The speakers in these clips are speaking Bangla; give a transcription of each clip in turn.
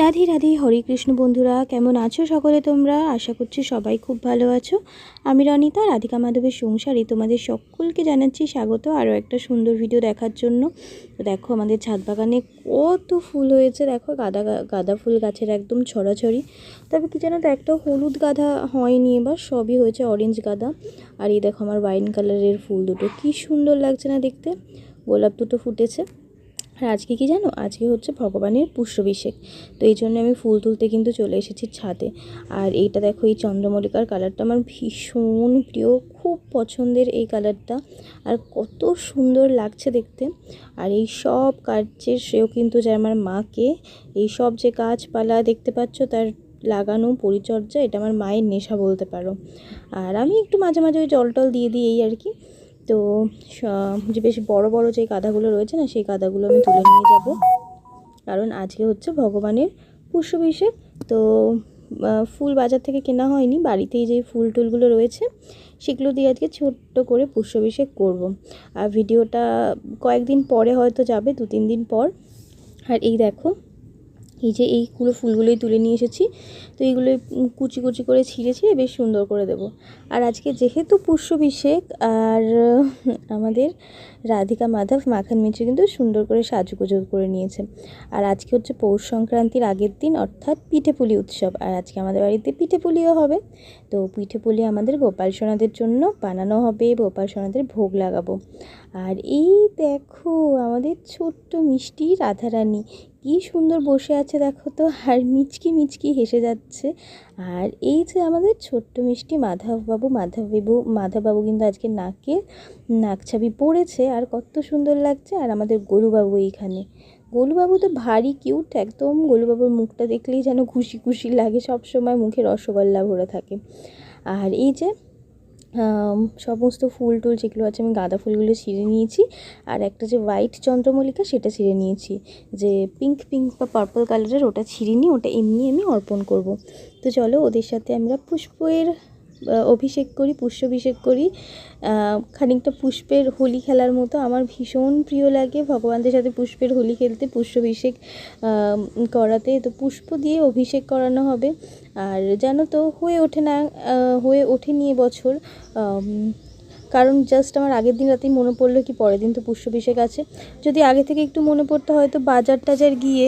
রাধে রাধি, হরে কৃষ্ণ বন্ধুরা, কেমন আছো সকলে তোমরা? আশা করছি সবাই খুব ভালো আছো। আমি রনিতা, রাধিকা মাধবের সংসারী তোমাদের সকলকে জানাচ্ছি স্বাগত। আরও একটা সুন্দর ভিডিও দেখার জন্য। দেখো, আমাদের ছাদ বাগানে কত ফুল হয়েছে। দেখো, গাঁদা গাঁদা ফুল গাছের একদম ছড়াছড়ি। তবে কি জানো তো একটা হলুদ গাঁদা হয়নি এবার, সবই হয়েছে অরেঞ্জ গাঁদা। আর এই দেখো, আমার ওয়াইন কালারের ফুল দুটো। কি সুন্দর লাগছে না দেখতে? গোলাপ দুটো ফুটেছে। আর আজকে কি জানো? আজকে হচ্ছে ভগবানের পুষ্পাভিষেক। তো এই জন্য আমি ফুল তুলতে কিন্তু চলে এসেছি ছাদে। আর এইটা দেখো, এই চন্দ্রমল্লিকার কালারটা আমার ভীষণ প্রিয়। খুব পছন্দের এই কালারটা। আর কত সুন্দর লাগছে দেখতে। আর এই সব কাজের শ্রেয় কিন্তু যায় আমার মাকে, এই সব যে গাছপালা দেখতে পাচ্ছ, তার লাগানো পরিচর্যা, এটা আমার মায়ের নেশা বলতে পারো। আর আমি একটু মাঝে মাঝে ওই জল টল দিয়ে দিই এই আর কি। তো যে বেশ বড় বড় যে গাঁদাগুলো রয়েছে না, সেই গাঁদাগুলো আমি তুলে নিয়ে যাব। কারণ আজকে হচ্ছে ভগবানের পুষ্পাভিষেক তো ফুল বাজার থেকে কেনা হয়নি, বাড়িতেই যে ফুল টুলগুলো রয়েছে, সেগুলো দিয়ে আজকে ছোট্ট করে পুষ্পাভিষেক করব। আর ভিডিওটা কয়েকদিন পরে হয়তো যাবে দু তিন দিন পর। আর এই দেখো এই যে এইগুলো ফুলগুলোই তুলে নিয়ে এসেছি। তো এইগুলো কুচি কুচি করে ছিঁড়ে ছিঁড়ে বেশ সুন্দর করে দেবো। আর আজকে যেহেতু পুষ্পাভিষেক আর আমাদের রাধিকা মাধব মাখন মিত্র কিন্তু সুন্দর করে সাজুগুজু করে নিয়েছে। আর আজকে হচ্ছে পৌষ সংক্রান্তির আগের দিন, অর্থাৎ পিঠেপুলি উৎসব। আর আজকে আমাদের বাড়িতে পিঠেপুলিও হবে। তো পিঠেপুলি আমাদের গোপাল সোনাদের জন্য বানানো হবে, গোপাল সোনাদের ভোগ লাগাবো। আর এই দেখো আমাদের ছোট্ট মিষ্টি রাধারানী কি সুন্দর বসে আছে দেখো তো, আর মিচকি মিচকি হেসে যাচ্ছে। আর এই যে আমাদের ছোট্ট মিষ্টি মাধববাবু মাধববাবু মাধববাবু কিন্তু আজকে নাকে নাকছাবি পড়েছে, আর কত সুন্দর লাগছে। আর আমাদের গোলুবাবু এইখানে। গোলুবাবু তো ভারী কিউট, একদম গোলুবাবুর মুখটা দেখলেই যেন খুশি খুশি লাগে সব সময় মুখে রসগোল্লা ভরে থাকে। আর এই যে সমস্ত ফুল টুল যেগুলো আছে, আমি গাঁদা ফুলগুলো ছিঁড়ে নিয়েছি। আর একটা যে হোয়াইট চন্দ্রমল্লিকা, সেটা ছিঁড়ে নিয়েছি। যে পিঙ্ক পিঙ্ক বা পার্পল কালারের ওটা ছিঁড়ে নিই ওটা এমনি আমি অর্পণ করব। তো চলো, ওদের সাথে আমরা পুষ্পের অভিষেক করি পুষ্পাভিষেক করি। খানিকটা পুষ্পের হোলি খেলার মতো আমার ভীষণ প্রিয় লাগে। ভগবানদের সাথে পুষ্পের হোলি খেলতে পুষ্পাভিষেক আহ, করাতে। তো পুষ্প দিয়ে অভিষেক করানো হবে। আর জানো তো হয়ে ওঠে না হয়ে ওঠেনি এবছর। আম, কারণ জাস্ট আমার আগের দিন রাতেই মনে পড়ল কি পরের দিন তো পুষ্পাভিষেক আছে। যদি আগে থেকে একটু মনে পড়তো হয়তো বাজার টাজার গিয়ে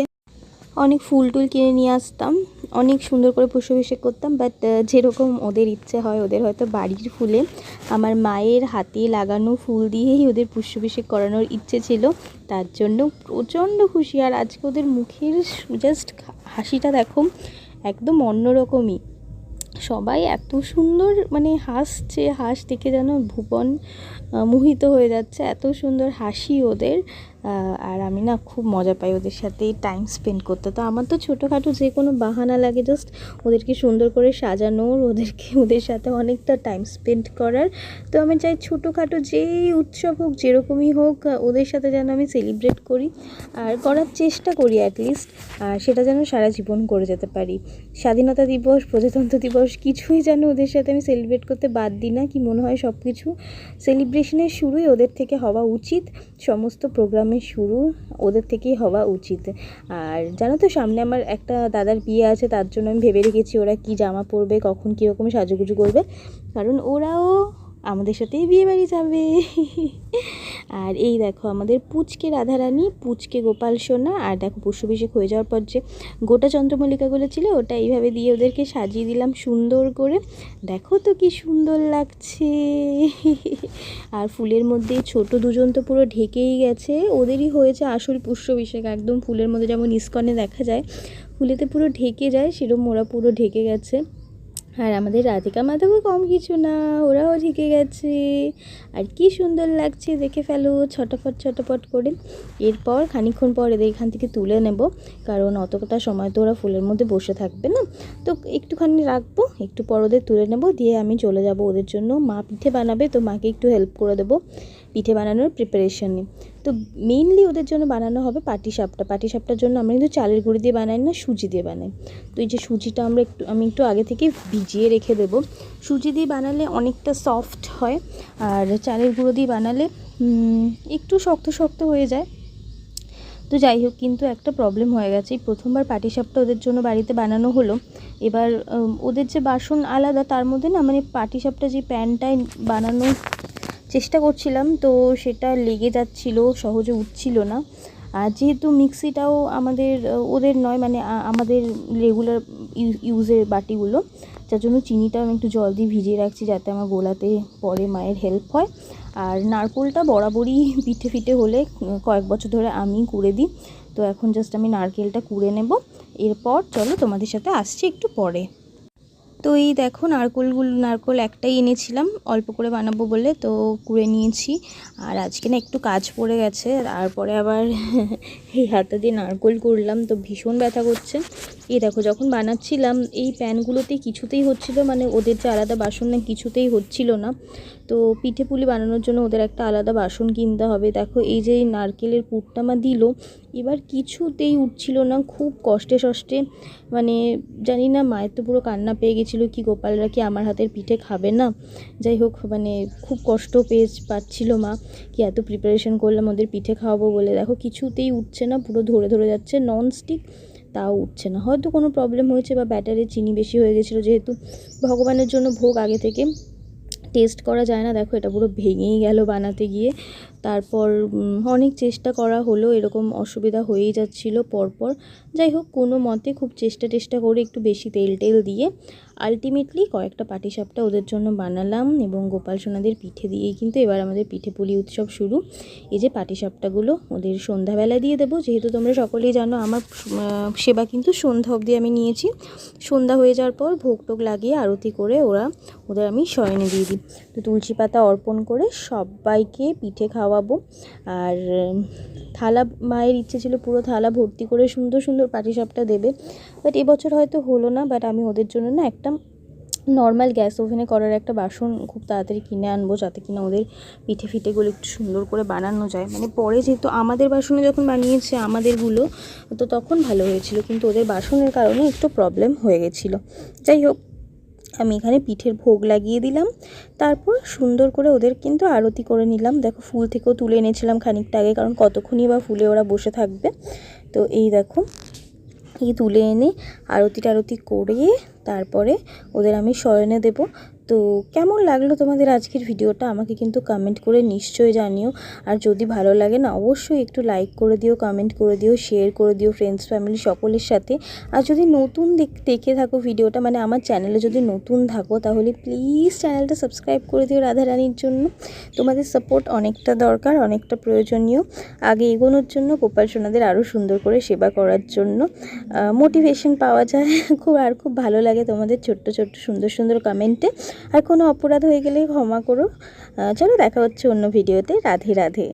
অনেক ফুল টুল কিনে নিয়ে আসতাম। অনেক সুন্দর করে পুষ্পাভিষেক করতাম বাট যেরকম ওদের ইচ্ছে হয়, ওদের হয়তো বাড়ির ফুলে আমার মায়ের হাতে লাগানো ফুল দিয়েই ওদের পুষ্পাভিষেক করানোর ইচ্ছে ছিল। তার জন্য প্রচণ্ড খুশি। আর আজকে ওদের মুখের জাস্ট হাসিটা দেখো, একদম অন্যরকমই। সবাই এত সুন্দর মানে হাসছে, হাস দেখে যেন ভুবন মোহিত হয়ে যাচ্ছে। এত সুন্দর হাসি ওদের। আর আমি না খুব মজা পাই ওদের সাথে টাইম স্পেন্ড করতে। তো আমার তো ছোটোখাটো যে কোনো বাহানা লাগে জাস্ট ওদেরকে সুন্দর করে সাজানোর ওদেরকে, ওদের সাথে অনেকটা টাইম স্পেন্ড করার। তো আমি চাই ছোটোখাটো যেই উৎসব হোক, যেরকমই হোক, ওদের সাথে যেন আমি সেলিব্রেট করি আর করার চেষ্টা করি অ্যাটলিস্ট আর সেটা যেন সারা জীবন করে যেতে পারি। স্বাধীনতা দিবস, প্রজাতন্ত্র দিবস, কিছুই যেন ওদের সাথে আমি সেলিব্রেট করতে বাদ দিই না, কি মনে হয় সব কিছু সেলিব্রেশনের শুরুই ওদের থেকে হওয়া উচিত। সমস্ত প্রোগ্রামের শুরু ওদের থেকেই হওয়া উচিত। আর জানো তো, সামনে আমার একটা দাদার বিয়ে আছে, তার জন্য আমি ভেবে রেখেছি ওরা কি জামা পরবে, কখন কীরকম সাজুগুজু করবে। কারণ ওরাও আমাদের সাথেই বিয়ে বাড়ি যাবে। আর এই দেখো আমাদের পুচকে রাধারানী, পুচকে গোপাল সোনা, আর দেখো পুষ্পাভিষেক হয়ে যাওয়ার পর যে গোটা চন্দ্রমল্লিকাগুলো ছিল, ওটা এইভাবে দিয়ে ওদেরকে সাজিয়ে দিলাম সুন্দর করে। দেখো তো কি সুন্দর লাগছে। আর ফুলের মধ্যে ছোট দুজন তো পুরো ঢেকেই গেছে। ওদেরই হয়েছে আসল পুষ্পাভিষেক, একদম ফুলের মধ্যে যেমন ইস্কনে দেখা যায়, ফুলেতে পুরো ঢেকে যায় সেরকম ওরা পুরো ঢেকে গেছে। আর আমাদের রাধিকা মাধবও কম কিছু না, ওরাও ঢেকে গেছে। আর কি সুন্দর লাগছে দেখে ফেলো, ছটফট ছটফট করে। এরপর খানিকক্ষণ পর এদের এখান থেকে তুলে নেব, কারণ অতটা সময় তো ওরা ফুলের মধ্যে বসে থাকবে না। তো একটুখানি রাখব, একটু পর ওদের তুলে নেব, দিয়ে আমি চলে যাব ওদের জন্য। মা পিঠে বানাবে, তো মাকে একটু হেল্প করে দেবো। পিঠে বানানোর প্রিপারেশনে তো মেইনলি ওদের জন্য বানানো হবে পাটিসাপটা পাটিসাপটার জন্য আমরা কিন্তু চালের গুঁড়ি দিয়ে বানাই না, সুজি দিয়ে বানাই। তো এই যে সুজিটা আমরা একটু আমি একটু আগে থেকে ভিজিয়ে রেখে দেবো। সুজি দিয়ে বানালে অনেকটা সফট হয় আর চালের গুঁড়ো দিয়ে বানালে একটু শক্ত শক্ত হয়ে যায়। তো তো যাই হোক, কিন্তু একটা প্রবলেম হয়ে গেছে। এই প্রথমবার পাটিসাপটা ওদের জন্য বাড়িতে বানানো হলো। এবার ওদের যে বাসন আলাদা, তার মধ্যে না মানে পাটিসাপটা যে প্যানটায় বানানো চেষ্টা করছিলাম, তো সেটা লেগে যাচ্ছিল, সহজে উঠছিল না। আর যেহেতু মিক্সিটাও আমাদের, ওদের নয় মানে আমাদের রেগুলার ইউজের বাটিগুলো, যার জন্য চিনিটাও আমি একটু জল দিয়ে ভিজিয়ে রাখছি যাতে আমার গোলাতে পরে মায়ের হেল্প হয়। আর নারকোলটা বরাবরই পিঠে ফিটে হলে কয়েক বছর ধরে আমি কুড়ে দিই, তো এখন জাস্ট আমি নারকেলটা কুড়ে নেব। এরপর চলো তোমাদের সাথে আসছি একটু পরে। তো এই দেখো, নারকোলগুলো, নারকোল একটাই এনেছিলাম, অল্প করে বানাবো বলে, তো কুড়ে নিয়েছি। আর আজকে না একটু কাজ পড়ে গেছে, তারপরে আবার এই হাতে দিয়ে নারকোল করলাম, তো ভীষণ ব্যথা করছে। এই দেখো, যখন বানাচ্ছিলাম, এই প্যানগুলোতে কিছুতেই হচ্ছিল মানে ওদের যে আলাদা বাসন না, কিছুতেই হচ্ছিল না। তো পিঠে পুলি বানানোর জন্য ওদের একটা আলাদা বাসন কিনতে হবে। দেখো, এই যে নারকেলের পুরটা মা দিল, এবার কিছুতেই উঠছিল না, খুব কষ্টে সষ্টে। মানে জানি না, মায়ের তো পুরো কান্না পেয়ে গেছিল, কি গোপালরা কি আমার হাতের পিঠে খাবে না? যাই হোক মানে খুব কষ্ট পেয়ে পাচ্ছিল মা, কি এত প্রিপারেশন করলাম ওদের পিঠে খাওয়াবো বলে। দেখো, কিছুতেই উঠছে না, পুরো ধরে ধরে যাচ্ছে নন স্টিক তাও উঠছে না। হয়তো কোনো প্রবলেম হয়েছে বা ব্যাটারে চিনি বেশি হয়ে গেছিল যেহেতু ভগবানের জন্য ভোগ আগে থেকে। টেস্ট করা যায় না। দেখো এটা পুরো ভেঙেই গেল বানাতে গিয়ে। তারপর অনেক চেষ্টা করা হলো, এরকম অসুবিধা হয়েই যাচ্ছিল পরপর। যাই হোক, কোনো মতে খুব চেষ্টা টেষ্টা করে একটু বেশি তেল টেল দিয়ে আলটিমেটলি কয়েকটা পাটিসাপটা ওদের জন্য বানালাম এবং গোপাল সোনাদের পিঠে দিয়েই কিন্তু এবার আমাদের পিঠে পুলি উৎসব শুরু। এই যে পাটিসাপটাগুলো ওদের সন্ধ্যাবেলা দিয়ে দেবো। যেহেতু তোমরা সকলেই জানো, আমার সেবা কিন্তু সন্ধ্যা অবধি আমি নিয়েছি। সন্ধ্যা হয়ে যাওয়ার পর ভোগ টোগ লাগিয়ে আরতি করে ওরা, ওদের আমি শয়নে দিয়ে দিই। তো তুলসী পাতা অর্পণ করে সবাইকে পিঠে খাওয়াবো। আর থালা, মায়ের ইচ্ছে ছিল পুরো থালা ভর্তি করে সুন্দর সুন্দর পাটিসাপটা দেবে। বাট এবছর হয়তো হলো না, বাট আমি ওদের জন্য না একটা নর্মাল গ্যাস ওভেনে করার একটা বাসন খুব তাড়াতাড়ি কিনে আনব, যাতে কিনা ওদের পিঠে ফিঠেগুলো একটু সুন্দর করে বানানো যায়। মানে পরে যেহেতু আমাদের বাসনে যখন বানিয়েছে আমাদেরগুলো, তো তখন ভালো হয়েছিল, কিন্তু ওদের বাসনের কারণে একটু প্রবলেম হয়ে গেছিল। যাই হোক আমি এখানে পিঠের ভোগ লাগিয়ে দিলাম। তারপর সুন্দর করে ওদের কিন্তু আরতি করে নিলাম। দেখো ফুল থেকেও তুলে এনেছিলাম খানিকটা আগে, কারণ কতক্ষণই বা ফুলে ওরা বসে থাকবে। তো এই দেখো, এই তুলে এনে আরতি টারতি করে তারপরে ওদের আমি শয়নে দেব। তো কেমন লাগল তোমাদের আজকের ভিডিওটা? আমাকে কিন্তু কমেন্ট করে নিশ্চয়ই জানিও। আর যদি ভালো লাগে না, অবশ্যই একটু লাইক করে দিও কমেন্ট করে দিও শেয়ার করে দিও ফ্রেন্ডস ফ্যামিলি সকলের সাথে। আর যদি নতুন দেখে থাকো ভিডিওটা মানে আমার চ্যানেলে যদি নতুন থাকো, তাহলে প্লিজ চ্যানেলটা সাবস্ক্রাইব করে দিও রাধারানীর জন্য। তোমাদের সাপোর্ট অনেকটা দরকার, অনেকটা প্রয়োজনীয়। আগে এগোনোর জন্য, গোপাল সোনাদের আরও সুন্দর করে সেবা করার জন্য মোটিভেশন পাওয়া যায়। খুব, আর খুব ভালো লাগে তোমাদের ছোট্ট ছোট্ট, সুন্দর সুন্দর কমেন্টে আর কোনো অপরাধ হয়ে গেলে ক্ষমা করো। চলো দেখা হচ্ছে অন্য ভিডিওতে রাধে রাধে।